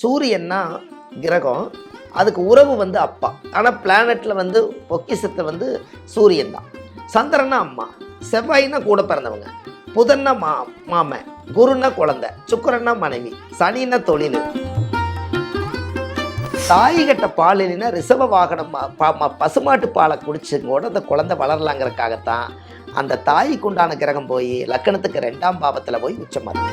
சூரியன்னா கிரகம் அதுக்கு உறவு வந்து அப்பா. ஆனால் பிளானெட்டில் வந்து பொக்கிஷத்தை வந்து சூரியன் தான். சந்திரனா அம்மா செவ்வாயின்னா கூட பிறந்தவங்க. புதன்னா மா மாமன் குருன்னா குழந்தை சுக்கிரன்னா மனைவி சனின்னா தொழில். தாய் கட்ட பால் இல்லைன்னா ரிசவ வாகனம் பசுமாட்டு பாலை குடிச்சு கூட அந்த குழந்தை வளரலாங்கிறதுக்காகத்தான் அந்த தாய்க்குண்டான கிரகம் போய் லக்கணத்துக்கு ரெண்டாம் பாவத்தில் போய் உச்சமாக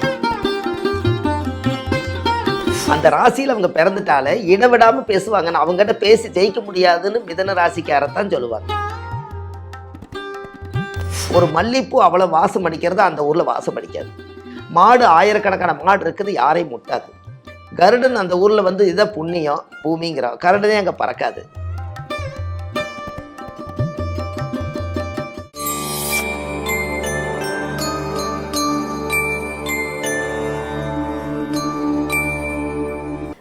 அந்த ராசியில் அவங்க பிறந்துட்டாலே இடவிடாமல் பேசுவாங்க. அவங்ககிட்ட பேசி ஜெயிக்க முடியாதுன்னு மிதன ராசிக்காரத்தான் சொல்லுவாங்க. ஒரு மல்லிப்பூ அவ்வளோ வாசம் அடிக்கிறது அந்த ஊரில் வாசம் அடிக்காது. மாடு ஆயிரக்கணக்கான மாடு இருக்குது யாரையும் முட்டாது. கருடன் அந்த ஊரில் வந்து இதை புண்ணியம் பூமிங்கிறோம் கருடனே அங்கே பறக்காது.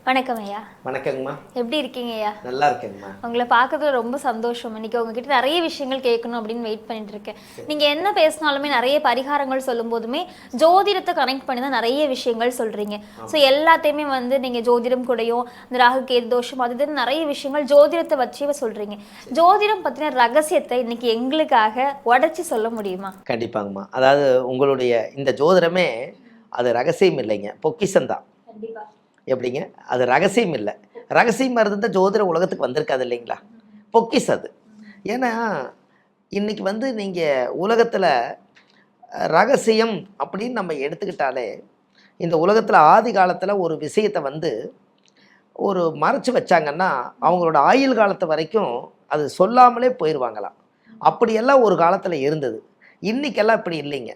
வணக்கம் ஐயா. வணக்கங்கம்மா. எப்படி இருக்கீங்க ஐயா? நல்லா இருக்கேங்கம்மா உங்களை பார்க்கறதுல ரொம்ப சந்தோஷம். இன்னைக்கு உங்ககிட்ட நிறைய விஷயங்கள் கேட்கணும் அப்படின்னு வெயிட் பண்ணிட்டு இருக்கேன். நீங்க என்ன பேசினாலுமே நிறைய பரிகாரங்கள் சொல்லும் போதுமே ஜோதிடத்தை கனெக்ட் பண்ணி தான் நிறைய விஷயங்கள் சொல்றீங்க. ஸோ எல்லாத்தையுமே வந்து நீங்க ஜோதிடம் கூடயும் இந்த ராகு கேது தோஷம் அது இதுன்னு நிறைய விஷயங்கள் ஜோதிடத்தை வச்சே சொல்றீங்க. ஜோதிடம் பத்தின ரகசியத்தை இன்னைக்கு எங்களுக்காக உடைச்சு சொல்ல முடியுமா? கண்டிப்பாங்கம்மா. அதாவது உங்களுடைய இந்த ஜோதிடமே அது ரகசியம் இல்லைங்க. பொக்கிஷம் தான் கண்டிப்பா. எப்படிங்க? அது ரகசியம் இல்லை. ரகசியமாக இருந்தால் ஜோதிட உலகத்துக்கு வந்திருக்காது இல்லைங்களா? பொக்கிஸ் அது. ஏன்னா இன்றைக்கி வந்து நீங்கள் உலகத்தில் ரகசியம் அப்படின்னு நம்ம எடுத்துக்கிட்டாலே இந்த உலகத்தில் ஆதி காலத்தில் ஒரு விஷயத்தை வந்து ஒரு மறைச்சு வச்சாங்கன்னா அவங்களோட ஆயுள் காலத்து வரைக்கும் அது சொல்லாமலே போயிடுவாங்களாம் அப்படியெல்லாம் ஒரு காலத்தில் இருந்தது. இன்றைக்கெல்லாம் இப்படி இல்லைங்க.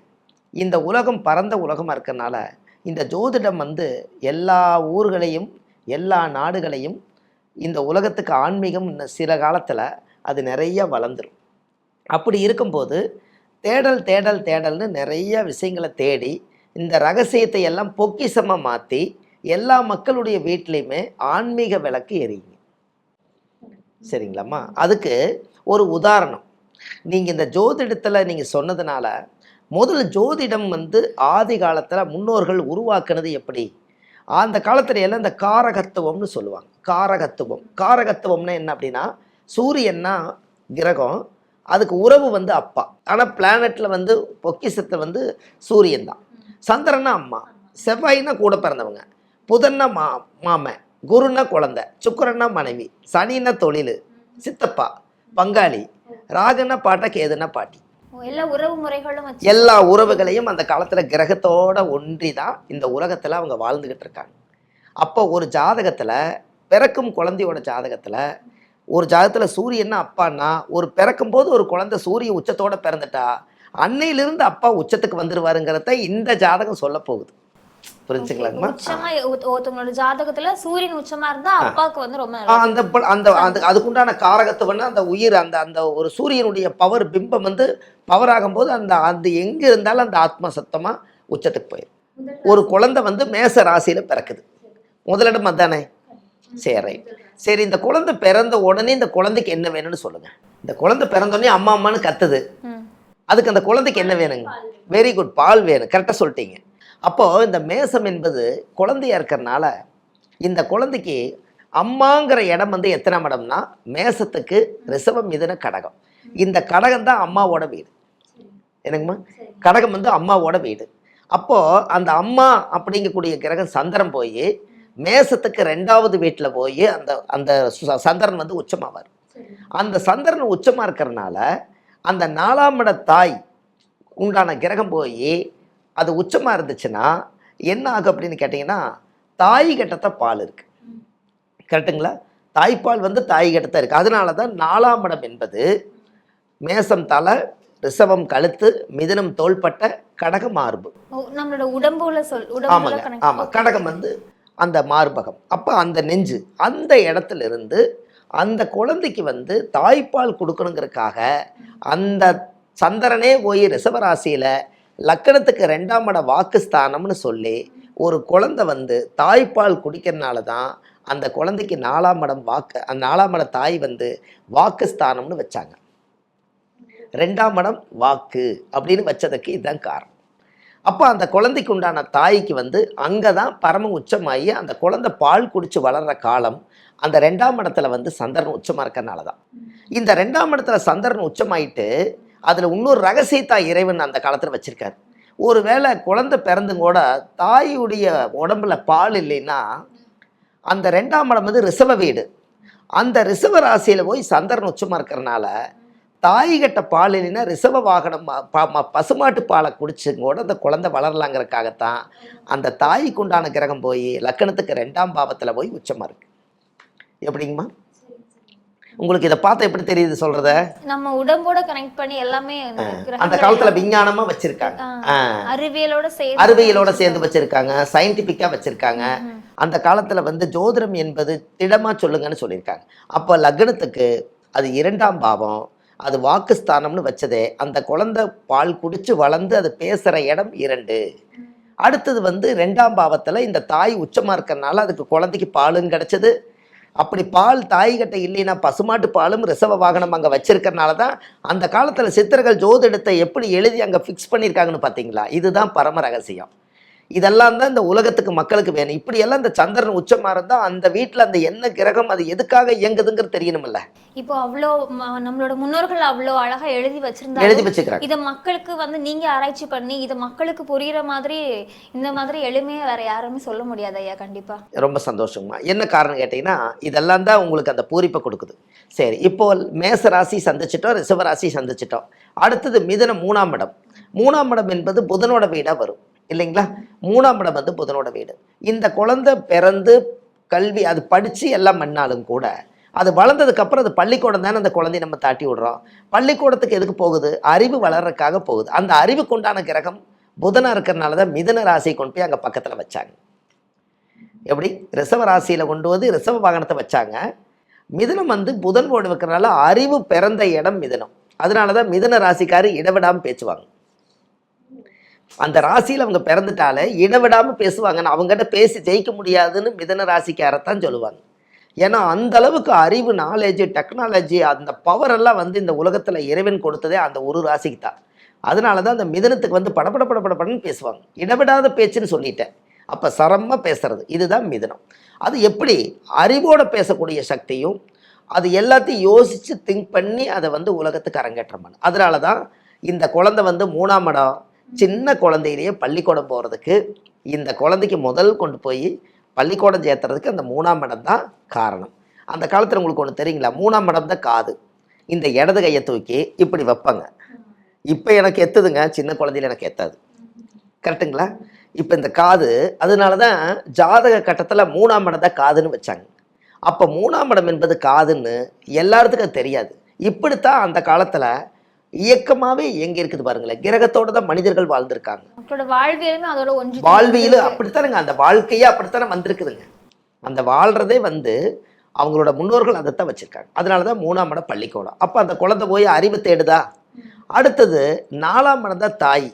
இந்த உலகம் பரந்த உலகமாக இருக்கிறனால இந்த ஜோதிடம் வந்து எல்லா ஊர்களையும் எல்லா நாடுகளையும் இந்த உலகத்துக்கு ஆன்மீகம் சில காலத்தில் அது நிறைய வளர்ந்துரும். அப்படி இருக்கும்போது தேடல் தேடல் தேடல்னு நிறைய விஷயங்களை தேடி இந்த ரகசியத்தை எல்லாம் பொக்கிஷமாக மாற்றி எல்லா மக்களுடைய வீட்லேயுமே ஆன்மீக விளக்கு எரியுங்க சரிங்களாம்மா? அதுக்கு ஒரு உதாரணம். நீங்கள் இந்த ஜோதிடத்தில் நீங்கள் சொன்னதுனால முதல்ல ஜோதிடம் வந்து ஆதி காலத்தில் முன்னோர்கள் உருவாக்குனது எப்படி? அந்த காலத்துல எல்லாம் இந்த காரகத்துவம்னு சொல்லுவாங்க. காரகத்துவம். காரகத்துவம்னா என்ன அப்படின்னா சூரியன்னா கிரகம் அதுக்கு உறவு வந்து அப்பா. ஆனால் பிளானெட்டில் வந்து பொக்கிசத்தை வந்து சூரியன் தான். சந்திரன்னா அம்மா. செவ்வாயின்னா கூட பிறந்தவங்க. புதன்னா மா மாமன். குருன்னா குழந்தை. சுக்கிரன்னா மனைவி. சனின்னா தொழில். சித்தப்பா. பங்காளி. ராகுன்னா பாட்டா கேதுன்னா பாட்டி. எல்லா உறவு முறைகளும் எல்லா உறவுகளையும் அந்த காலத்தில் கிரகத்தோட ஒன்றி தான் இந்த உலகத்தில் அவங்க வாழ்ந்துக்கிட்டு இருக்காங்க. அப்போ ஒரு ஜாதகத்தில் பிறக்கும் குழந்தையோட ஜாதகத்தில் ஒரு ஜாதகத்தில் சூரியன்னா அப்பான்னா ஒரு பிறக்கும் போது ஒரு குழந்தை சூரிய உச்சத்தோட பிறந்துட்டா அன்னையிலிருந்து அப்பா உச்சத்துக்கு வந்துடுவாருங்கிறத இந்த ஜாதகம் சொல்ல போகுது. ஒருத்த- ஒருத்தவங்களோட ஜாதகத்துல சூரியன் உச்சமா இருந்தா அப்பாவுக்கு வந்து ரொம்ப. அந்த அந்த அது அதுக்குண்டான காரகத்துவம்னா அந்த உயிர் அந்த அந்த ஒரு சூரியனுடைய பவர் பிம்பம் வந்து பவர் ஆகும்போது அந்த அது எங்கே இருந்தாலும் அந்த ஆத்மா சத்தமாக உச்சத்துக்கு போயிடும் ஒரு குழந்தை வந்து மேச ராசியில் பிறக்குது. முதலிடம் அதானே? சரி. ரைட் சரி இந்த குழந்தை பிறந்த உடனே இந்த குழந்தைக்கு என்ன வேணும்னு சொல்லுங்க. இந்த குழந்தை பிறந்த உடனே அம்மா அம்மான்னு கத்துது. அதுக்கு அந்த குழந்தைக்கு என்ன வேணுங்க? வெரி குட் பால் வேணும். கரெக்டாக சொல்லிட்டீங்க. அப்போது இந்த மேசம் என்பது குழந்தையா இருக்கிறனால இந்த குழந்தைக்கு அம்மாங்கிற இடம் வந்து எத்தனை மடம்னா மேசத்துக்கு ரிசவம் மிதன கடகம். இந்த கடகம் தான் அம்மாவோட வீடு. என்னங்கம்மா? கடகம் வந்து அம்மாவோட வீடு. அப்போது அந்த அம்மா அப்படிங்கக்கூடிய கிரகம் சந்திரன் போய் மேசத்துக்கு ரெண்டாவது வீட்டில் போய் அந்த அந்த சு- சந்திரன் வந்து உச்சமாவார். அந்த சந்திரன் உச்சமாக இருக்கிறனால அந்த நாலாம் இட தாய் உண்டான கிரகம் போய் அது உச்சமாக இருந்துச்சுன்னா என்ன ஆகும் அப்படின்னு கேட்டிங்கன்னா தாய் கிட்டத்த பால் இருக்கு. கரெக்டுங்களா தாய்ப்பால் வந்து தாய் கிட்டத்த இருக்கு. அதனால தான் நாலாம் இடம் என்பது மேசம் தலை ரிசவம் கழுத்து மிதுனம் தோள்பட்ட கடக மார்பு. நம்மளோட உடம்புல சொல் ஆமாங்க ஆமாம். கடகம் வந்து அந்த மார்பகம். அப்போ அந்த நெஞ்சு அந்த இடத்துல இருந்து அந்த குழந்தைக்கு வந்து தாய்ப்பால் கொடுக்கணுங்கிறதுக்காக அந்த சந்திரனே போய் ரிஷபராசியில் லக்கணத்துக்கு ரெண்டாம் இட வாக்குஸ்தானம்னு சொல்லி ஒரு குழந்தை வந்து தாய்ப்பால் குடிக்கிறனால தான் அந்த குழந்தைக்கு நாலாம் இடம் வாக்கு அந்த நாலாம் இட தாய் வந்து வாக்குஸ்தானம்னு வச்சாங்க. ரெண்டாம் இடம் வாக்கு அப்படின்னு வச்சதுக்கு இதுதான் காரணம். அப்போ அந்த குழந்தைக்கு உண்டான தாய்க்கு வந்து அங்கே தான் பரம உச்சமாகி அந்த குழந்தை பால் குடித்து வளர்கிற காலம் அந்த ரெண்டாம் இடத்துல வந்து சந்திரன் உச்சமாக இருக்கிறனால தான் இந்த ரெண்டாம் இடத்துல சந்திரன் உச்சமாயிட்டு அதில் இன்னொரு ரகசியத்தா இறைவன் அந்த காலத்தில் வச்சுருக்காரு. ஒருவேளை குழந்தை பிறந்தும் கூட தாயுடைய உடம்புல பால் இல்லைன்னா அந்த ரெண்டாம் இடம் வந்து ரிசவ வீடு. அந்த ரிசவ ராசியில் போய் சந்திரன் உச்சமாக இருக்கிறனால தாய்கிட்ட பால் இல்லைன்னா ரிசவ வாகனம் பா பசுமாட்டு பாலை குடிச்சுங்க கூட அந்த குழந்தை வளரலாங்கிறதுக்காகத்தான் அந்த தாய்க்கு உண்டான கிரகம் போய் லக்கணத்துக்கு ரெண்டாம் பாவத்தில் போய் உச்சமாக இருக்குது எப்படிங்கம்மா? உங்களுக்கு இதை பார்த்தா எப்படி தெரியுது சொல்றத? நம்ம உடம்போட கனெக்ட் பண்ணி எல்லாமே அந்த காலத்துல விஞ்ஞானமா வச்சிருக்காங்க. அறிவியலோட சேர்த்து அறிவியலோட சேர்ந்து வச்சிருக்காங்க சயின்டிபிக்கா வச்சிருக்காங்க. அந்த காலத்துல வந்து ஜோதிடம் என்பது திடமா சொல்லுங்கன்னு சொல்லியிருக்காங்க. அப்ப லக்னத்துக்கு அது இரண்டாம் பாவம் அது வாக்குஸ்தானம்னு வச்சதே அந்த குழந்தை பால் குடிச்சு வளர்ந்து அது பேசுற இடம் இரண்டு. அடுத்தது வந்து ரெண்டாம் பாவத்துல இந்த தாய் உச்சமா இருக்கறனால அதுக்கு குழந்தைக்கு பாலும் கிடைச்சது அப்படி பால் தாய்கிட்ட இல்லைன்னா பசுமாட்டு பாலும் ரிசவ வாகனம் அங்கே வச்சிருக்கறனால தான் அந்த காலத்தில் சித்தர்கள் ஜோதிடத்தை எப்படி எழுதி அங்கே ஃபிக்ஸ் பண்ணியிருக்காங்கன்னு பார்த்தீங்களா இதுதான் பரம ரகசியம். இதெல்லாம் தான் இந்த உலகத்துக்கு மக்களுக்கு வேணும். இப்படியெல்லாம் இந்த சந்திரன் உச்சமாக இருந்தால் அந்த வீட்டில் அந்த என்ன கிரகம் அது எதுக்காக இயங்குதுங்கிறது தெரியணுமில்ல. இப்போ அவ்வளோ நம்மளோட முன்னோர்கள் அவ்வளோ அழகா எழுதி எழுதி வச்சிருந்தாங்க வச்சுக்கிறாங்க இத மக்களுக்கு வந்து நீங்க ஆராய்ச்சி பண்ணி இத மக்களுக்கு புரியுற மாதிரி இந்த மாதிரி எளிமையா வேற யாருமே சொல்ல முடியாது ஐயா கண்டிப்பா. ரொம்ப சந்தோஷங்கம்மா என்ன காரணம் கேட்டிங்கன்னா இதெல்லாம் தான் உங்களுக்கு அந்த பூரிப்பை கொடுக்குது. சரி இப்போ மேச ராசி சந்திச்சிட்டோம் ரிஷப ராசி சந்திச்சிட்டோம். அடுத்தது மிதனம் மூணாம் இடம். மூணாம் இடம் என்பது புதனோட வீடாக வரும். இல்லைங்களா? மூணாம் இடம் வந்து புதனோட வீடு. இந்த குழந்தை பிறந்து கல்வி அது படித்து எல்லாம் பண்ணாலும் கூட அது வளர்ந்ததுக்கப்புறம் அது பள்ளிக்கூடம் தானே அந்த குழந்தைய நம்ம தாட்டி விடுறோம். பள்ளிக்கூடத்துக்கு எதுக்கு போகுது? அறிவு வளர்றதுக்காக போகுது. அந்த அறிவுக்கு உண்டான கிரகம் புதனாக இருக்கிறனால தான் மிதன ராசியை கொண்டு போய் அங்கே பக்கத்தில் வச்சாங்க. எப்படி? ரிசவ ராசியில் கொண்டு வந்து ரிசவ வாகனத்தை வச்சாங்க. மிதனம் வந்து புதன் போடு வைக்கிறனால அறிவு பிறந்த இடம் மிதனம். அதனால தான் மிதன ராசிக்காரு இடவிடாமல் பேச்சுவாங்க அந்த ராசியில் அவங்க பிறந்துட்டாலே இடவிடாமல் பேசுவாங்கன்னு அவங்ககிட்ட பேசி ஜெயிக்க முடியாதுன்னு மிதன ராசிக்காரத்தான் சொல்லுவாங்க. ஏன்னா அந்த அளவுக்கு அறிவு நாலேஜ் டெக்னாலஜி அந்த பவர் எல்லாம் வந்து இந்த உலகத்தில் இறைவன் கொடுத்ததே அந்த ஒரு ராசிக்கு தான் அதனால தான் அந்த மிதனத்துக்கு வந்து படபட படப்படப்படன்னு பேசுவாங்க. இடவிடாத பேச்சுன்னு சொல்லிட்டேன். அப்போ சரமாக பேசுறது. இதுதான் மிதனம். அது எப்படி? அறிவோட பேசக்கூடிய சக்தியும் அது எல்லாத்தையும் யோசித்து திங்க் பண்ணி அதை வந்து உலகத்துக்கு அரங்கேற்றம் பண்ணு அதனால தான் இந்த குழந்தை வந்து மூணாம் இடம் சின்ன குழந்தையிலேயே பள்ளிக்கூடம் போகிறதுக்கு இந்த குழந்தைக்கு முதல் கொண்டு போய் பள்ளிக்கூடம் சேர்த்துறதுக்கு அந்த மூணாம் இடம் தான் காரணம். அந்த காலத்தில் உங்களுக்கு ஒன்று தெரியுங்களா? மூணாம் இடம் தான் காது. இந்த இடது கையை தூக்கி இப்படி வைப்பாங்க. இப்போ எனக்கு எத்துதுங்க. சின்ன குழந்தையில எனக்கு எத்தாது. கரெக்டுங்களா இப்போ இந்த காது அதனால தான் ஜாதக கட்டத்தில் மூணாம் இடம் தான் காதுன்னு வச்சாங்க. அப்போ மூணாம் இடம் என்பது காதுன்னு எல்லாத்துக்கும் தெரியாது. இப்படித்தான் அந்த காலத்தில் இயக்கமாகவே எங்கே இருக்குது பாருங்களேன். கிரகத்தோட தான் மனிதர்கள் வாழ்ந்திருக்காங்க. மக்களோட வாழ்வியலுமே அதோட ஒன்று வாழ்வியல் அப்படித்தானுங்க அந்த வாழ்க்கையே அப்படித்தானே வந்திருக்குதுங்க. அந்த வாழ்றதே வந்து அவங்களோட முன்னோர்கள் அதைத்தான் வச்சிருக்காங்க. அதனால தான் மூணாம் இடம் பள்ளிக்கூடம். அப்போ அந்த குழந்தை போய் அறிவு தேடுதா? அடுத்தது நாலாம் இடம் தான் தாய்.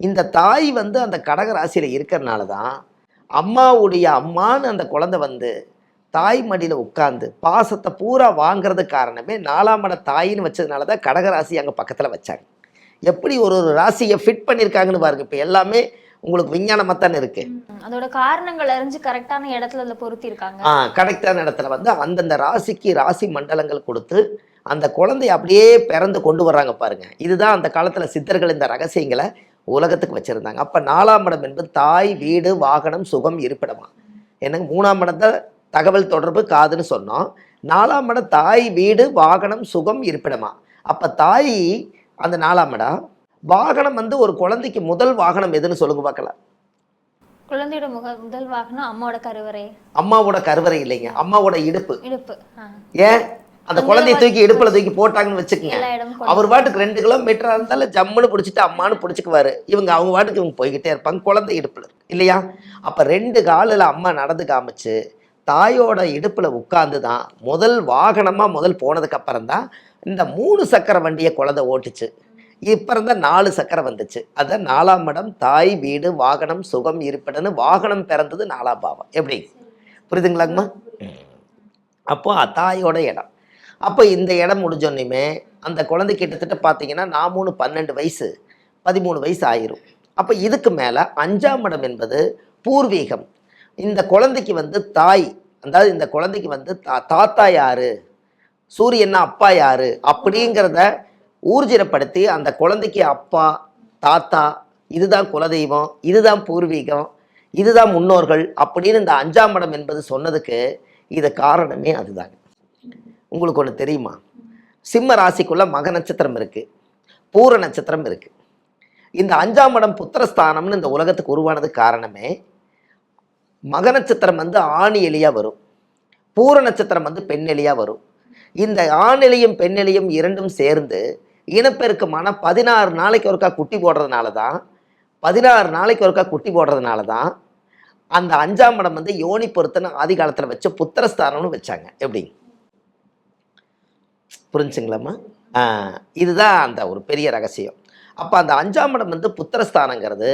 இந்த தாய் வந்து அந்த கடக ராசியில் இருக்கிறனால தான் அம்மாவுடைய அம்மான்னு அந்த குழந்தை வந்து தாய் மடியில் உட்காந்து பாசத்தை பூரா வாங்குறது காரணமே நாலாம் இடம் தாயின்னு வச்சதுனால தான் கடக ராசி அங்கே பக்கத்தில் வச்சாங்க. எப்படி ஒரு ஒரு ராசியை ஃபிட் பண்ணியிருக்காங்கன்னு பாருங்க. இப்போ எல்லாமே உங்களுக்கு விஞ்ஞானமாக தானே இருக்கு அதோட காரணங்கள் அறிஞ்சு கரெக்டான இடத்துல அதுல பொருத்தி இருக்காங்க ஆ கரெக்டான இடத்துல வந்து அந்தந்த ராசிக்கு ராசி மண்டலங்கள் கொடுத்து அந்த குழந்தைய அப்படியே பிறந்து கொண்டு வர்றாங்க பாருங்க. இதுதான் அந்த காலத்தில் சித்தர்கள் இந்த ரகசியங்களை உலகத்துக்கு வச்சுருந்தாங்க. அப்போ நாலாம் இடம் என்பது தாய் வீடு வாகனம் சுகம் இருப்பிடமா. என்னங்க மூணாம் இடம் தான் தகவல் தொடர்பு காதுன்னு சொன்னோம். நாலாம் இடம் தாய் வீடு வாகனம் சுகம் இருப்பிடமா? அப்போ தாய் அந்த நாலாம் இடம் வாகனம் வந்து ஒரு குழந்தைக்கு முதல் வாகனம் எதுன்னு சொல்லுங்க பார்க்கலாம். குழந்தையோட முதல் வாகனம் அம்மாவோட கருவறை. அம்மாவோட கருவறை இல்லைங்க. அம்மாவோட இடுப்பு. இடுப்பு. ஏன்? அந்த குழந்தைய தூக்கி இடுப்புல தூக்கி போட்டாங்கன்னு வச்சுக்கோங்க. அவர் பாட்டுக்கு ரெண்டு கிலோமீட்டரா இருந்தாலும் ஜம்முன்னு பிடிச்சிட்டு அம்மான்னு பிடிச்சிக்குவாரு. இவங்க அவங்க பாட்டுக்கு இவங்க போய்கிட்டே இருப்பாங்க. குழந்தை இடுப்புல இருக்கு. இல்லையா? அப்ப ரெண்டு காலில் அம்மா நடந்து காமிச்சு தாயோட இடுப்பில் உட்காந்து தான் முதல் வாகனமாக முதல் போனதுக்கு அப்புறம் தான் இந்த மூணு சக்கர வண்டியை குழந்தை ஓட்டுச்சு. இப்போ தான் நாலு சக்கரம் வந்துச்சு. அதான் நாலாம் இடம் தாய் வீடு வாகனம் சுகம் இருப்பிடன்னு வாகனம் பிறந்தது நாலாம் பாவம். எப்படி? புரியுதுங்களாங்கம்மா? அப்போ தாயோட இடம். அப்போ இந்த இடம் முடிஞ்சோன்னுமே அந்த குழந்தை கிட்டத்தட்ட பார்த்தீங்கன்னா நான் மூணு பன்னெண்டு வயசு பதிமூணு வயசு ஆயிரும். அப்போ இதுக்கு மேலே அஞ்சாம் இடம் என்பது பூர்வீகம். இந்த குழந்தைக்கு வந்து தாய். அதாவது இந்த குழந்தைக்கு வந்து தா தாத்தா யாரு? சூரியன்னா அப்பா யாரு? அப்படிங்கிறத ஊர்ஜிதப்படுத்தி அந்த குழந்தைக்கு அப்பா தாத்தா இதுதான் குலதெய்வம் இதுதான் பூர்வீகம் இதுதான் முன்னோர்கள் அப்படின்னு இந்த அஞ்சாம் இடம் என்பது சொன்னதுக்கு இது காரணமே அதுதாங்க. உங்களுக்கு ஒன்று தெரியுமா? சிம்ம ராசிக்குள்ள மக நட்சத்திரம் இருக்கு. பூர நட்சத்திரம் இருக்கு. இந்த அஞ்சாம் இடம் புத்திரஸ்தானம்னு இந்த உலகத்துக்கு உருவானது காரணமே மக நட்சத்திரம் வந்து ஆணி எலியாக வரும். பூர நட்சத்திரம் வந்து பெண் வரும். இந்த ஆணிலையும் எலியும் பெண் இரண்டும் சேர்ந்து இனப்பெருக்கமான பதினாறு நாளைக்கு ஒருக்கா குட்டி போடுறதுனால தான் பதினாறு நாளைக்கு ஒருக்கா குட்டி போடுறதுனால தான் அந்த அஞ்சாம் இடம் வந்து யோனி பொருத்தனை ஆதி காலத்தில் வச்சு புத்திரஸ்தானம்னு வச்சாங்க. எப்படி? புரிஞ்சுங்களாம்மா? இதுதான் அந்த ஒரு பெரிய ரகசியம். அப்போ அந்த அஞ்சாம் இடம் வந்து புத்திரஸ்தானங்கிறது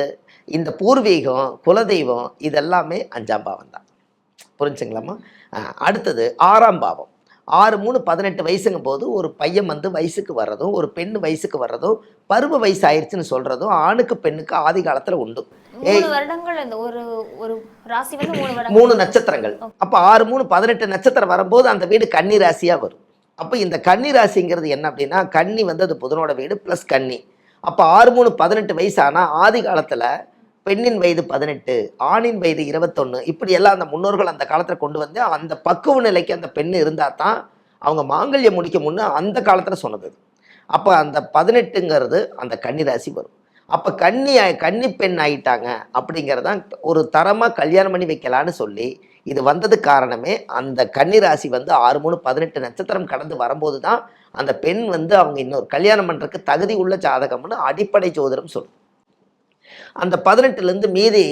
இந்த பூர்வீகம் குலதெய்வம் இதெல்லாமே அஞ்சாம் பாவம் தான். புரிஞ்சுங்களாம்மா? அடுத்தது ஆறாம் பாவம். ஆறு மூணு பதினெட்டு வயசுங்கும் போது ஒரு பையன் வந்து வயசுக்கு வர்றதும் ஒரு பெண் வயசுக்கு வர்றதும் பருவ வயசு ஆயிடுச்சுன்னு சொல்கிறதும் ஆணுக்கு பெண்ணுக்கு ஆதி காலத்தில் உண்டு. மூணு நட்சத்திரங்கள். அப்போ ஆறு மூணு பதினெட்டு நட்சத்திரம் வரும்போது அந்த வீடு கன்னி ராசியாக வரும். அப்போ இந்த கன்னி ராசிங்கிறது என்ன அப்படின்னா கன்னி வந்து அது புதனோட வீடு ப்ளஸ் கன்னி. அப்போ ஆறு மூணு பதினெட்டு வயசு ஆனால் ஆதி காலத்தில் பெண்ணின் வயது பதினெட்டு ஆணின் வயது இருபத்தொன்று இப்படி எல்லாம் அந்த முன்னோர்கள் அந்த காலத்தில் கொண்டு வந்து அந்த பக்குவ நிலைக்கு அந்த பெண் இருந்தால் தான் அவங்க மாங்கல்யம் முடிக்க முன்னு அந்த காலத்தில் சொன்னது. அப்போ அந்த பதினெட்டுங்கிறது அந்த கன்னி ராசி வரும். அப்போ கன்னி கன்னி பெண் ஆகிட்டாங்க அப்படிங்கிறதான் ஒரு தரமாக கல்யாணம் பண்ணி வைக்கலான்னு சொல்லி இது வந்தது காரணமே அந்த கன்னி ராசி வந்து ஆறு மூணு பதினெட்டு நட்சத்திரம் கடந்து வரும்போது தான் அந்த பெண் வந்து அவங்க இன்னொரு கல்யாணம் பண்ணுறதுக்கு தகுதி உள்ள ஜாதகம்னு அடிப்படை ஜோதிடம் சொல்லும் அந்த பதினெட்டுலேருந்து மீதி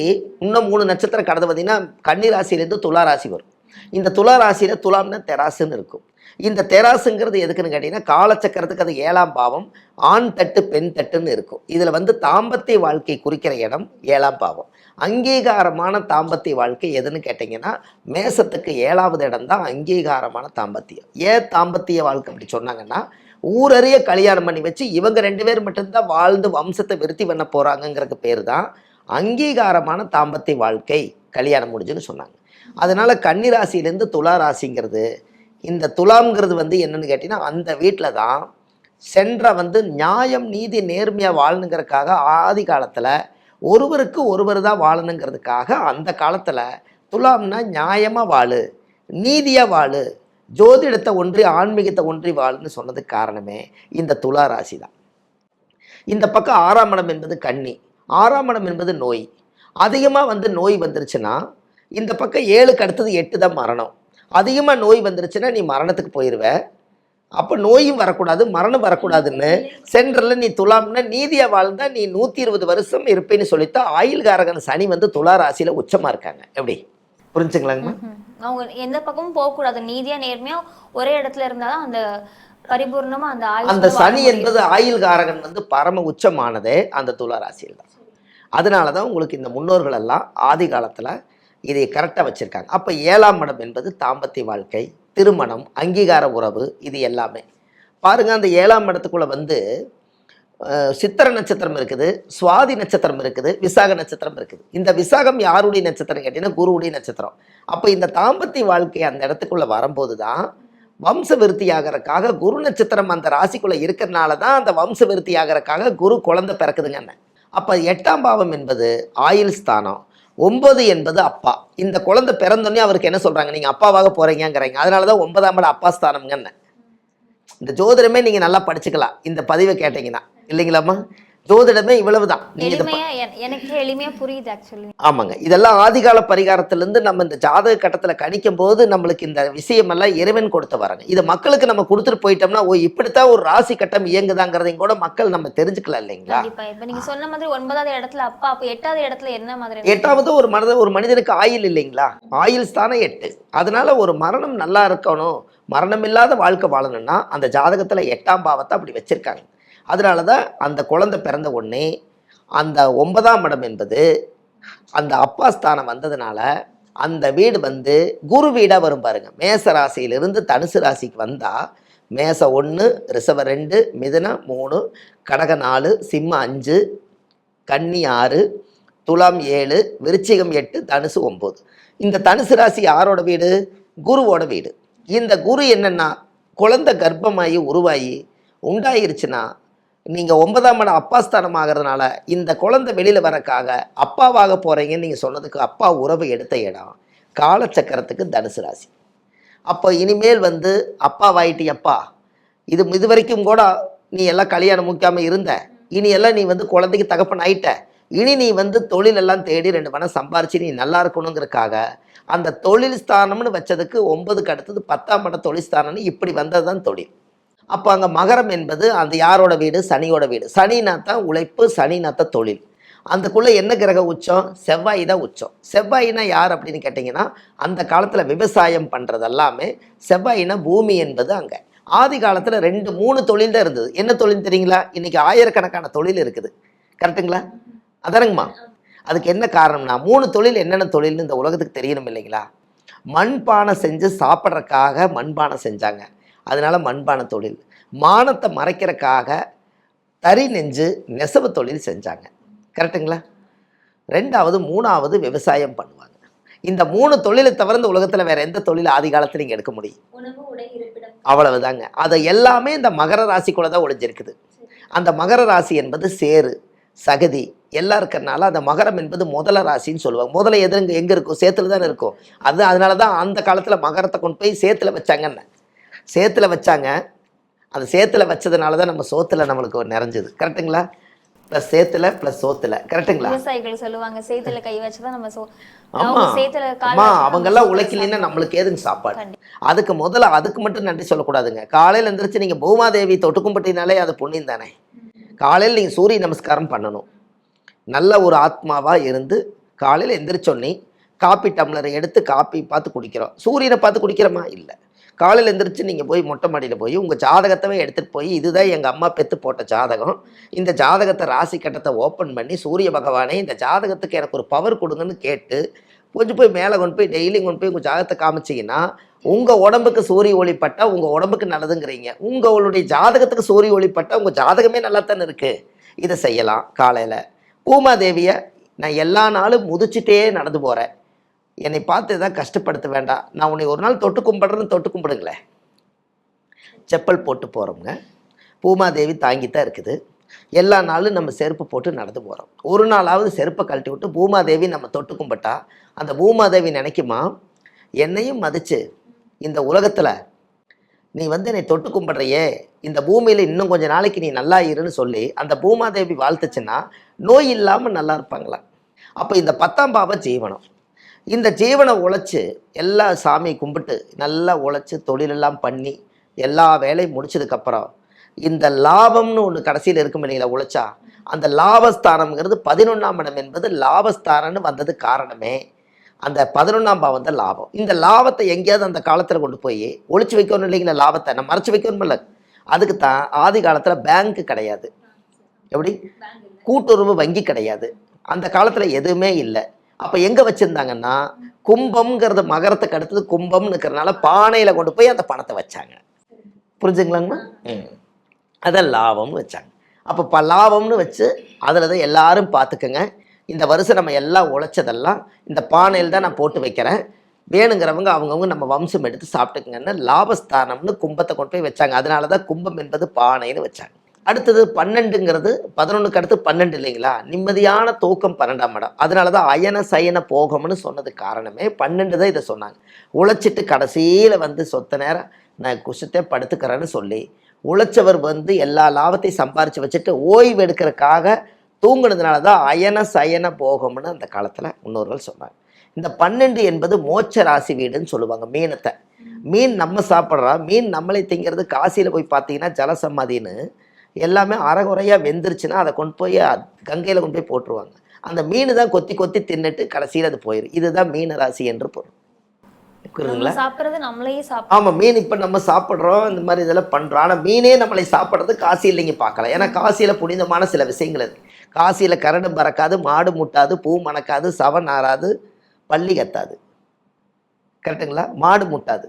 இன்னும் மூணு நட்சத்திரம் கடந்து பார்த்தீங்கன்னா கன்னி ராசியிலேருந்து துலா ராசி வரும். இந்த துலா ராசியில் துலாம்னா தெராசுன்னு இருக்கும். இந்த தெராசுங்கிறது எதுக்குன்னு கேட்டிங்கன்னா காலச்சக்கரத்துக்கு அது ஏழாம் பாவம் ஆண் தட்டு பெண் தட்டுன்னு இருக்கும். இதில் வந்து தாம்பத்திய வாழ்க்கை குறிக்கிற இடம் ஏழாம் பாவம். அங்கீகாரமான தாம்பத்திய வாழ்க்கை எதுன்னு கேட்டிங்கன்னா மேசத்துக்கு ஏழாவது இடம் தான் அங்கீகாரமான தாம்பத்தியம். ஏன் தாம்பத்திய வாழ்க்கை அப்படி சொன்னாங்கன்னா ஊரறிய கல்யாணம் பண்ணி வச்சு இவங்க ரெண்டு பேர் மட்டும்தான் வாழ்ந்து வம்சத்தை விருத்தி பண்ண போகிறாங்கங்கிறதுக்கு பேர் தான் அங்கீகாரமான தாம்பத்திய வாழ்க்கை கல்யாணம் முடிஞ்சுன்னு சொன்னாங்க. அதனால கன்னிராசியிலேருந்து துலா ராசிங்கிறது இந்த துலாம்ங்கிறது வந்து என்னன்னு கேட்டிங்கன்னா அந்த வீட்டில் தான் சென்ற வந்து நியாயம் நீதி நேர்மையாக வாழணுங்கிறதுக்காக ஆதி காலத்தில் ஒருவருக்கு ஒருவர் தான் வாழணுங்கிறதுக்காக அந்த காலத்தில் துலாம்னா நியாயமாக வாழு நீதியாக வாழு ஜோதிடத்தை ஒன்றி ஆன்மீகத்தை ஒன்றி வாழ்ன்னு சொன்னதுக்கு காரணமே இந்த துலா ராசி தான் இந்த பக்கம் ஆறாம் இடம் என்பது கன்னி ஆறாம் இடம் என்பது நோய். அதிகமாக வந்து நோய் வந்துருச்சுன்னா இந்த பக்கம் ஏழுக்கு அடுத்தது எட்டு தான் மரணம். அதிகமாக நோய் வந்துருச்சுன்னா நீ மரணத்துக்கு போயிடுவ அப்போ நோயும் வரக்கூடாது மரணம் வரக்கூடாதுன்னு சென்ட்ரலில் நீ துலாம்னா நீதியாக வாழ்ந்தால் நீ நூற்றி இருபது வருஷம் இருப்பேன்னு சொல்லித்தான் ஆயுள்காரகன் சனி வந்து துலா ராசியில் உச்சமாக இருக்காங்க. எப்படி? புரிஞ்சுங்களாங்கம்மா. அவங்க எந்த பக்கமும் போக கூடாது நீதியா நேர்மையா ஒரே இடத்துல இருந்தாதான் அந்த பரிபூர்ணமா அந்த ஆயுள் அந்த சனி. என்பது ஆயுள்காரகன் வந்து பரம உச்சமானதே அந்த துலா ராசியில் தான். அதனால தான் உங்களுக்கு இந்த முன்னோர்கள் எல்லாம் ஆதி காலத்தில் இதை கரெக்டாக வச்சுருக்காங்க. அப்போ ஏழாம் இடம் என்பது தாம்பத்திய வாழ்க்கை திருமணம் அங்கீகார உறவு இது எல்லாமே. பாருங்க அந்த ஏழாம் இடத்துக்குள்ள வந்து சித்திர நட்சத்திரம் இருக்குது சுவாதி நட்சத்திரம் இருக்குது விசாக நட்சத்திரம் இருக்குது. இந்த விசாகம் யாருடைய நட்சத்திரம் கேட்டீங்கன்னா குருவுடைய நட்சத்திரம். அப்போ இந்த தாம்பத்திய வாழ்க்கை அந்த இடத்துக்குள்ள வரும்போது தான் வம்ச விருத்தி குரு நட்சத்திரம் அந்த ராசிக்குள்ளே இருக்கிறனால தான் அந்த வம்ச விருத்தி குரு குழந்தை பிறக்குதுங்க அப்போ எட்டாம் பாவம் என்பது ஆயுள் ஸ்தானம் ஒன்பது என்பது அப்பா. இந்த குழந்தை பிறந்தோடனே அவருக்கு என்ன சொல்கிறாங்க நீங்கள் அப்பாவாக போறீங்கங்கிறீங்க. அதனால தான் ஒன்பதாம் அப்பா அப்பா ஸ்தானம்ங்கன்னு இந்த ஜோதிடமே நீங்கள் நல்லா படிச்சுக்கலாம். இந்த பதிவை கேட்டிங்கன்னா. இல்லைங்களாம்மா? ஜோதிடமே இவ்வளவுதான். எனக்கு எளிமையா புரியுது ஆக்சுவலி ஆமாங்க. இதெல்லாம் ஆதிகால பரிகாரத்திலேருந்து நம்ம இந்த ஜாதக கட்டத்தில் கணிக்கும் போது நம்மளுக்கு இந்த விஷயமெல்லாம் இறைவன் கொடுத்து வராங்க. இதை மக்களுக்கு நம்ம கொடுத்துட்டு போயிட்டோம்னா ஓ இப்படித்தான் ஒரு ராசி கட்டம் இயங்குதாங்கிறதையும் கூட மக்கள் நம்ம தெரிஞ்சுக்கலாம் இல்லைங்களா? இப்ப நீங்க சொன்ன மாதிரி ஒன்பதாவது இடத்துல அப்பா அப்ப எட்டாவது இடத்துல என்ன மாதிரி எட்டாவது ஒரு மனித ஒரு மனிதனுக்கு ஆயுள் இல்லைங்களா? ஆயுள் ஸ்தானம் எட்டு. அதனால ஒரு மரணம் நல்லா இருக்கணும். மரணம் இல்லாத வாழ்க்கை வாழணும்னா அந்த ஜாதகத்தில் எட்டாம் பாவத்தை அப்படி வச்சிருக்காங்க. அதனால தான் அந்த குழந்தை பிறந்த உடனே அந்த ஒன்பதாம் இடம் என்பது அந்த அப்பா ஸ்தானம் வந்ததுனால அந்த வீடு வந்து குரு வீடாக வரும் பாருங்க. மேச ராசியிலிருந்து தனுசு ராசிக்கு வந்தால் மேச ஒன்று ரிசவ ரெண்டு மிதனம் மூணு கடக நாலு சிம்ம அஞ்சு கன்னி ஆறு துலாம் ஏழு விருச்சிகம் எட்டு தனுசு ஒம்பது இந்த தனுசு ராசி யாரோட வீடு? குருவோட வீடு. இந்த குரு என்னென்னா குழந்தை கர்ப்பமாகி உருவாகி உண்டாயிருச்சுன்னா நீங்கள் ஒன்பதாம் இடம் அப்பா ஸ்தானம் ஆகிறதுனால இந்த குழந்தை வெளியில் வரக்காக அப்பாவாக போகிறீங்கன்னு நீங்கள் சொன்னதுக்கு அப்பா உறவு எடுத்த இடம் காலச்சக்கரத்துக்கு தனுசு ராசி. அப்போ இனிமேல் வந்து அப்பாவாயிட்டி அப்பா இது இது வரைக்கும் கூட நீ எல்லாம் கல்யாணம் முக்காமல் இருந்த இனி எல்லாம் நீ வந்து குழந்தைக்கு தகப்பன் ஆயிட்ட இனி நீ வந்து தொழிலெல்லாம் தேடி ரெண்டு பணம் சம்பாரிச்சு நீ நல்லா இருக்கணுங்கிறதுக்காக அந்த தொழில் ஸ்தானம்னு வச்சதுக்கு ஒன்பதுக்கு அடுத்தது பத்தாம் பட தொழில் ஸ்தானம்னு இப்படி வந்தது தான் தொழில். அப்போ அங்கே மகரம் என்பது அந்த யாரோட வீடு? சனியோட வீடு. சனினா தான் உழைப்பு சனினா தான் தொழில். அதுக்குள்ளே என்ன கிரக உச்சம்? செவ்வாய் தான் உச்சம். செவ்வாயினா யார் அப்படின்னு கேட்டிங்கன்னா அந்த காலத்தில் விவசாயம் பண்ணுறது எல்லாமே செவ்வாயினா பூமி என்பது அங்கே. ஆதி காலத்தில் ரெண்டு மூணு தொழில் தான் இருந்தது. என்ன தொழில் தெரியுங்களா? இன்றைக்கி ஆயிரக்கணக்கான தொழில் இருக்குது. கரெக்டுங்களா அதானங்கம்மா அதுக்கு என்ன காரணம்னா மூணு தொழில் என்னென்ன தொழில்னு இந்த உலகத்துக்கு தெரியணும் இல்லைங்களா? மண்பானை செஞ்சு சாப்பிட்றதுக்காக மண்பானை செஞ்சாங்க. அதனால மண்பானை தொழில். மானத்தை மறைக்கிறதுக்காக தறி நெஞ்சு நெசவு தொழில் செஞ்சாங்க. கரெக்டுங்களா ரெண்டாவது மூணாவது விவசாயம் பண்ணுவாங்க. இந்த மூணு தொழிலை தவிர இந்த உலகத்தில் வேற எந்த தொழில் ஆதி காலத்தில் நீங்கள் எடுக்க முடியும்? அவ்வளவுதாங்க. அது எல்லாமே இந்த மகர ராசிக்குள்ள தான் ஒளிஞ்சிருக்குது. அந்த மகர ராசி என்பது சேரு சகதி எல்லாம் இருக்கறனால அந்த மகரம் என்பது முதல ராசின்னு சொல்லுவாங்க. முதல்ல எதுங்க எங்கே இருக்கும்? சேத்துல தானே இருக்கும். அது அதனால தான் அந்த காலத்தில் மகரத்தை கொண்டு போய் சேத்துல வச்சாங்கன்னு. சேத்துல வச்சாங்க. அந்த சேத்துல வச்சதுனால தான் நம்ம சோத்துல நம்மளுக்கு நிறைஞ்சது. கரெக்டுங்களா ப்ளஸ் சேத்துல ப்ளஸ் சோத்துல. கரெக்டுங்களா விவசாயிகள் சொல்லுவாங்க சேத்துல கை வச்சுதான் நம்ம சோ ஆமா. அவங்க சேத்துல நம்ம அவங்கெல்லாம் சோத்துல உழைக்கலைன்னா நம்மளுக்கு ஏதுங்க சாப்பாடு. அதுக்கு முதல்ல அதுக்கு மட்டும் நன்றி சொல்லக்கூடாதுங்க. காலையில் எந்திரிச்சு நீங்கள் பூமாதேவி தொட்டுக்கும்பட்டினாலே அது புண்ணியம் தானே? காலையில் நீங்கள் சூரிய நமஸ்காரம் பண்ணணும். நல்ல ஒரு ஆத்மாவாக இருந்து காலையில் எந்திரிச்சோன்னே காப்பி டம்ளரை எடுத்து காப்பி பார்த்து குடிக்கிறோம். சூரியனை பார்த்து குடிக்கிறோமா? இல்லை. காலையில் எழுந்திரிச்சு நீங்கள் போய் மொட்டை மாடியில் போய் உங்கள் ஜாதகத்தவே எடுத்துகிட்டு போய் இதுதான் எங்கள் அம்மா பெற்று போட்ட ஜாதகம். இந்த ஜாதகத்தை ராசி கட்டத்தை ஓப்பன் பண்ணி சூரிய பகவானே இந்த ஜாதகத்துக்கு எனக்கு ஒரு பவர் கொடுங்கன்னு கேட்டு கொஞ்சம் போய் மேலே கொண்டு போய் டெய்லி கொண்டு போய் உங்கள் ஜாதகத்தை காமிச்சிங்கன்னா உங்கள் உடம்புக்கு சூரிய ஒளிப்பட்டால் உங்கள் உடம்புக்கு நல்லதுங்கிறீங்க. உங்களுடைய ஜாதகத்துக்கு சூரிய ஒளிப்பட்டால் உங்கள் ஜாதகமே நல்லா தானே இருக்குது இதை செய்யலாம் காலையில். பூமாதேவியை நான் எல்லா நாளும் முதிச்சுட்டே நடந்து போகிறேன் என்னை பார்த்து எதாவது கஷ்டப்படுத்த வேண்டாம். நான் உன்னை ஒரு நாள் தொட்டு கும்பிட்றேன்னு தொட்டு கும்பிடுங்களேன். செப்பல் போட்டு போகிறோங்க பூமாதேவி தாங்கி தான் இருக்குது. எல்லா நாளும் நம்ம செருப்பு போட்டு நடந்து போகிறோம் ஒரு நாளாவது செருப்பை கழட்டி விட்டு பூமாதேவி நம்ம தொட்டு கும்பிட்டா அந்த பூமாதேவி நினைக்குமா? என்னையும் மதித்து இந்த உலகத்தில் நீ வந்து என்னை தொட்டு கும்பிட்றையே இந்த பூமியில் இன்னும் கொஞ்சம் நாளைக்கு நீ நல்லா இருன்னு சொல்லி அந்த பூமாதேவி வாழ்த்துச்சுன்னா நோய் இல்லாமல் நல்லா இருப்பாங்களா? அப்போ இந்த பத்தாம் பாவ ஜீவனம். இந்த ஜீவனை உழைச்சி எல்லா சாமியை கும்பிட்டு நல்லா உழைச்சி தொழிலெல்லாம் பண்ணி எல்லா வேலையும் முடிச்சதுக்கப்புறம் இந்த லாபம்னு ஒன்று கடைசியில் இருக்கும் இல்லைங்களா உழைச்சா? அந்த லாபஸ்தானம்ங்கிறது பதினொன்றாம் இடம் என்பது லாபஸ்தானம்னு வந்தது காரணமே. அந்த பதினொன்றாம் பாவம் தான் லாபம். இந்த லாபத்தை எங்கேயாவது அந்த காலத்தில் கொண்டு போய் ஒழிச்சு வைக்கணும் இல்லைங்களா லாபத்தை? நம்ம மறைச்சு வைக்கணுமில்ல அதுக்கு தான் ஆதி காலத்தில் பேங்க் கிடையாது. எப்படி? கூட்டுறவு வங்கி கிடையாது. அந்த காலத்தில் எதுவுமே இல்லை. அப்போ எங்கே வச்சுருந்தாங்கன்னா கும்பம்ங்கிறது மகரத்துக்கு அடுத்தது கும்பம்னு இருக்கிறனால பானையில் கொண்டு போய் அந்த பணத்தை வச்சாங்க. புரிஞ்சுங்களாங்கண்ணா ம். அதான் லாபம்னு வச்சாங்க. அப்போ ப லாபம்னு வச்சு அதில் தான் எல்லாரும் பார்த்துக்குங்க. இந்த வருஷம் நம்ம எல்லாம் உழைச்சதெல்லாம் இந்த பானையில் தான் நான் போட்டு வைக்கிறேன். வேணுங்கிறவங்க அவங்கவுங்க நம்ம வம்சம் எடுத்து சாப்பிட்டுக்குங்கன்னு லாபஸ்தானம்னு கும்பத்தை கொண்டு போய் வச்சாங்க. அதனால தான் கும்பம் என்பது பானைன்னு வச்சாங்க. அடுத்தது பன்னெண்டுங்கிறது பதினொன்றுக்கு அடுத்து பன்னெண்டு இல்லைங்களா? நிம்மதியான தூக்கம் பன்னெண்டாம் இடம். அதனால தான் அயன சயன போகம்னு சொன்னது காரணமே பன்னெண்டு தான் இதை சொன்னாங்க. உழைச்சிட்டு கடைசியில் வந்து சொத்த நேரம் நான் குஷத்தை படுத்துக்கிறேன்னு சொல்லி உழைச்சவர் வந்து எல்லா லாபத்தையும் சம்பாரித்து வச்சுட்டு ஓய்வு எடுக்கிறதுக்காக தூங்குனதுனால தான் அயன சயன போகம்னு அந்த காலத்தில் முன்னோர்கள் சொன்னாங்க. இந்த பன்னெண்டு என்பது மோட்ச ராசி வீடுன்னு சொல்லுவாங்க மீனத்தை. மீன் நம்ம சாப்பிட்றோம் மீன் நம்மளை திங்கிறது காசியில் போய் பார்த்தீங்கன்னா ஜலசமாதின்னு எல்லாமே அறகுறையாக வெந்துருச்சுன்னா அதை கொண்டு போய் கங்கையில் கொண்டு போய் போட்டுருவாங்க. அந்த மீன் தான் கொத்தி கொத்தி தின்னுட்டு கடைசியில் அது போயிடும் இதுதான் மீன ராசி என்று பொருள். ஆமாம் மீன் இப்போ நம்ம சாப்பிட்றோம் இந்த மாதிரி இதெல்லாம் பண்ணுறோம் ஆனால் மீனே நம்மளை சாப்பிட்றது காசி இல்லைங்க பார்க்கலாம் ஏன்னா காசியில் புனிதமான சில விஷயங்கள் இருக்கு காசியில் கரடு பறக்காது மாடு முட்டாது பூ மணக்காது சவன் ஆறாது பள்ளி கத்தாது. கரெக்டுங்களா மாடு முட்டாது.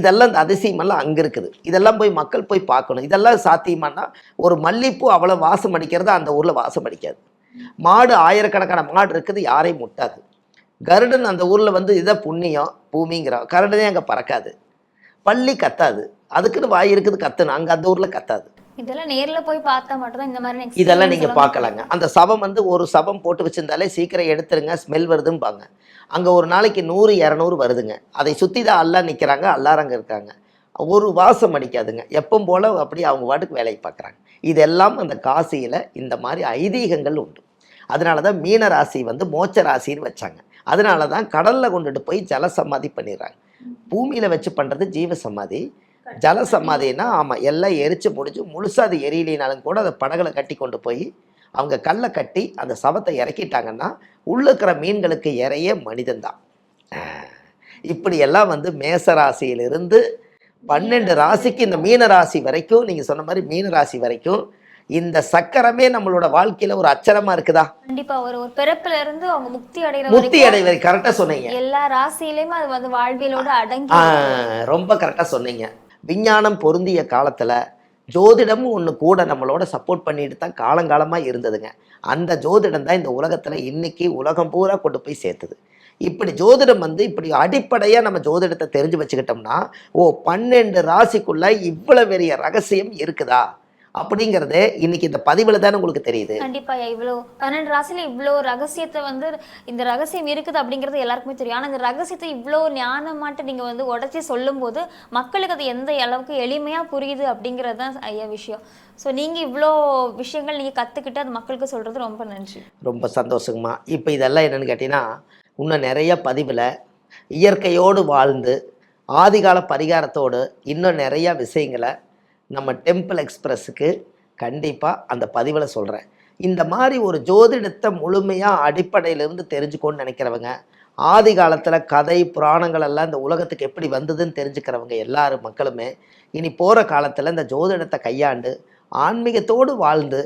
இதெல்லாம் இந்த அதிசயமெல்லாம் அங்கே இருக்குது. இதெல்லாம் போய் மக்கள் போய் பார்க்கணும். இதெல்லாம் சாத்தியமானா ஒரு மல்லிப்பூ அவ்வளோ வாசம் அடிக்கிறது அந்த ஊரில் வாசம் அடிக்காது. மாடு ஆயிரக்கணக்கான மாடு இருக்குது யாரையும் முட்டாது. கருடன் அந்த ஊரில் வந்து இதை புண்ணியம் பூமிங்கிறோம் கருடனே அங்கே பறக்காது. பள்ளி கத்தாது. அதுக்குன்னு வாய் இருக்குது கத்தணும் அங்கே அந்த ஊரில் கத்தாது. இதெல்லாம் நேர்ல போய் பார்த்தா மட்டும்தான் இந்த மாதிரி இதெல்லாம் நீங்கள் பார்க்கலாங்க. அந்த சபம் வந்து ஒரு சபம் போட்டு வச்சிருந்தாலே சீக்கிரம் எடுத்துருங்க ஸ்மெல் வருதும்பாங்க. அங்கே ஒரு நாளைக்கு நூறு இரநூறு வருதுங்க. அதை சுற்றி தான் அல்லா நிற்கிறாங்க அல்லாரங்க இருக்காங்க. ஒரு வாசம் அடிக்காதுங்க. எப்பவும் போல் அப்படி அவங்க பாட்டுக்கு வேலையை பார்க்குறாங்க. இதெல்லாம் அந்த காசியில் இந்த மாதிரி ஐதீகங்கள் உண்டு. அதனால தான் மீன ராசி வந்து மோச்ச ராசின்னு வச்சாங்க. அதனால தான் கடலில் கொண்டுட்டு போய் ஜல சமாதி பண்ணிடுறாங்க. பூமியில் வச்சு பண்ணுறது ஜீவ சமாதி. ஜல சமாதினா ஆமாம் எல்லாம் எரிச்சு முடிஞ்சு முழுசாக அது எரியலினாலும் கூட அதை படகளை கட்டி கொண்டு போய் அவங்க கல்லை கட்டி அந்த சவத்தை இறக்கிட்டாங்கன்னா உள்ள இருக்கிற மீன்களுக்கு இறைய மனிதன்தான். இப்படி எல்லாம் வந்து மேச ராசியிலிருந்து பன்னெண்டு ராசிக்கு இந்த மீன ராசி வரைக்கும் நீங்கள் சொன்ன மாதிரி மீன ராசி வரைக்கும் இந்த சக்கரமே நம்மளோட வாழ்க்கையில ஒரு அச்சரமா இருக்குதா? கண்டிப்பா ஒரு ஒரு பிறப்புல இருந்து அவங்க முக்தி அடைகிற முக்தி வரைக்கும் அடைவதை கரெக்டாக சொன்னீங்க. எல்லா ராசியிலயுமே அது வந்து வாழ்வியலோட அடங்கி ரொம்ப கரெக்டாக சொன்னீங்க. விஞ்ஞானம் பொருந்திய காலத்தில் ஜோதிடமும் ஒன்று கூட நம்மளோட சப்போர்ட் பண்ணிட்டு தான் காலங்காலமாக இருந்ததுங்க. அந்த ஜோதிடம் தான் இந்த உலகத்தில் இன்னைக்கு உலகம் பூரா கொண்டு போய் சேர்த்துது. இப்படி ஜோதிடம் வந்து இப்படி அடிப்படையாக நம்ம ஜோதிடத்தை தெரிஞ்சு வச்சுக்கிட்டோம்னா ஓ பன்னெண்டு ராசிக்குள்ள இவ்வளோ பெரிய ரகசியம் இருக்குதா? அப்படிங்கிறது இன்னைக்கு இந்த பதிவில் தானே உங்களுக்கு தெரியுது. கண்டிப்பா இவ்வளவு பன்னெண்டு ராசியில இவ்வளவு ரகசியத்தை வந்து இந்த ரகசியம் இருக்குது அப்படிங்கிறது எல்லாருக்குமே தெரியும். ஆனா இந்த ரகசியத்தை இவ்வளவு ஞானமாட்டு நீங்க வந்து உடைச்சி சொல்லும்போது மக்களுக்கு அது எந்த அளவுக்கு எளிமையா புரியுது அப்படிங்கிறது தான் ஐயா விஷயம். ஸோ நீங்க இவ்வளோ விஷயங்கள் நீங்க கத்துக்கிட்டு அது மக்களுக்கு சொல்றது ரொம்ப நன்றி. ரொம்ப சந்தோஷங்கம்மா. இப்போ இதெல்லாம் என்னன்னு கேட்டிங்கன்னா இன்னும் நிறைய பதிவில் இயற்கையோடு வாழ்ந்து ஆதிகால பரிகாரத்தோடு இன்னும் நிறைய விஷயங்களை நம்ம டெம்பிள் எக்ஸ்பிரஸுக்கு கண்டிப்பாக அந்த பதிவில் சொல்கிறேன் இந்த மாதிரி ஒரு ஜோதிடத்தை முழுமையாக அடிப்படையிலிருந்து தெரிஞ்சுக்கோன்னு நினைக்கிறவங்க ஆதி காலத்தில் கதை புராணங்கள் எல்லாம் இந்த உலகத்துக்கு எப்படி வந்ததுன்னு தெரிஞ்சுக்கிறவங்க எல்லாரும் மக்களுமே இனி போகிற காலத்தில் இந்த ஜோதிடத்தை கையாண்டு ஆன்மீகத்தோடு வாழ்ந்து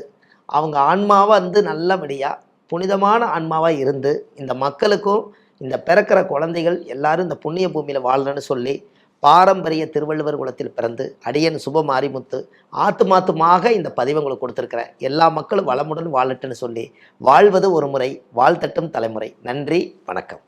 அவங்க ஆன்மாவை வந்து நல்லபடியாக புனிதமான ஆன்மாவாக இருந்து இந்த மக்களுக்கும் இந்த பிறக்கிற குழந்தைகள் எல்லாரும் இந்த புண்ணிய பூமியில் வாழணும்னு சொல்லி பாரம்பரிய திருவள்ளுவர் குலத்தில் பிறந்து அடியன் சுப மாரிமுத்து ஆத்துமாத்துமாக இந்த பதிவை உங்களுக்கு கொடுத்துருக்கிறேன். எல்லா மக்களும் வளமுடன் வாழட்டுன்னு சொல்லி வாழ்வது ஒரு முறை வாழ்த்தட்டும் தலைமுறை. நன்றி வணக்கம்.